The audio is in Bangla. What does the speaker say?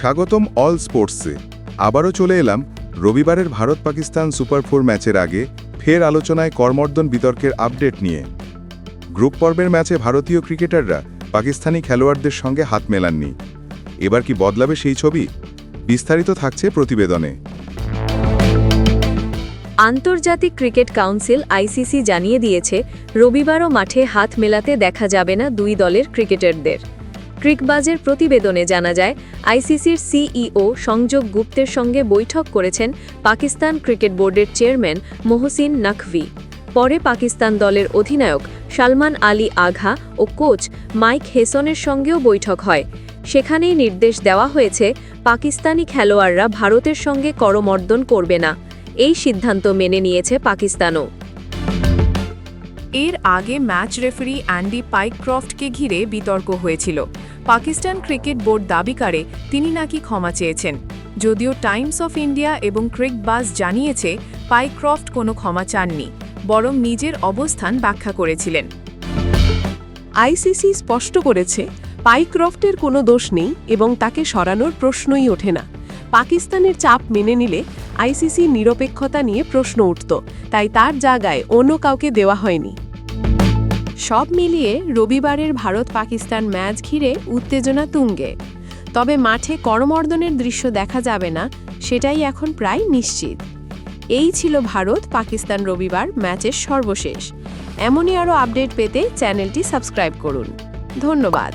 স্বাগতম অল স্পোর্টসে। আবারও চলে এলাম রবিবারের ভারত পাকিস্তান সুপার ফোর ম্যাচের আগে ফের আলোচনায় কর্মর্দন বিতর্কের আপডেট নিয়ে। গ্রুপ পর্বের ম্যাচে ভারতীয় ক্রিকেটাররা পাকিস্তানি খেলোয়াড়দের সঙ্গে হাত মেলাননি। এবার কি বদলাবে সেই ছবি? বিস্তারিত থাকছে প্রতিবেদনে। আন্তর্জাতিক ক্রিকেট কাউন্সিল আইসিসি জানিয়ে দিয়েছে, রবিবারও মাঠে হাত মেলাতে দেখা যাবে না দুই দলের ক্রিকেটারদের। ক্রিকবাজের প্রতিবেদনে জানা যায়, আইসিসির সিইও সংযোগ গুপ্তের সঙ্গে বৈঠক করেছেন পাকিস্তান ক্রিকেট বোর্ডের চেয়ারম্যান মোহসিন নাকভি। পরে পাকিস্তান দলের অধিনায়ক সালমান আলী আঘা ও কোচ মাইক হেসনের সঙ্গেও বৈঠক হয়। সেখানেই নির্দেশ দেওয়া হয়েছে, পাকিস্তানি খেলোয়াড়রা ভারতের সঙ্গে করমর্দন করবে না। এই সিদ্ধান্ত মেনে নিয়েছে পাকিস্তানও। এর আগে ম্যাচ রেফারি অ্যান্ডি পাইকক্রফটকে ঘিরে বিতর্ক হয়েছিল। পাকিস্তান ক্রিকেট বোর্ড দাবি করে তিনি নাকি ক্ষমা চেয়েছেন। যদিও টাইমস অফ ইন্ডিয়া এবং ক্রিকবাজ জানিয়েছে পাইক্রফট কোনো ক্ষমা চাননি, বরং নিজের অবস্থান ব্যাখ্যা করেছিলেন। আইসিসি স্পষ্ট করেছে, পাইক্রফটের কোনো দোষ নেই এবং তাকে সরানোর প্রশ্নই ওঠে না। পাকিস্তানের চাপ মেনে নিলে আইসিসি নিরপেক্ষতা নিয়ে প্রশ্ন উঠত, তাই তার জায়গায় অন্য কাউকে দেওয়া হয়নি। সব মিলিয়ে রবিবারের ভারত পাকিস্তান ম্যাচ ঘিরে উত্তেজনা তুঙ্গে। তবে মাঠে করমর্দনের দৃশ্য দেখা যাবে না, সেটাই এখন প্রায় নিশ্চিত। এই ছিল ভারত পাকিস্তান রবিবার ম্যাচের সর্বশেষ। এমনই আরও আপডেট পেতে চ্যানেলটি সাবস্ক্রাইব করুন। ধন্যবাদ।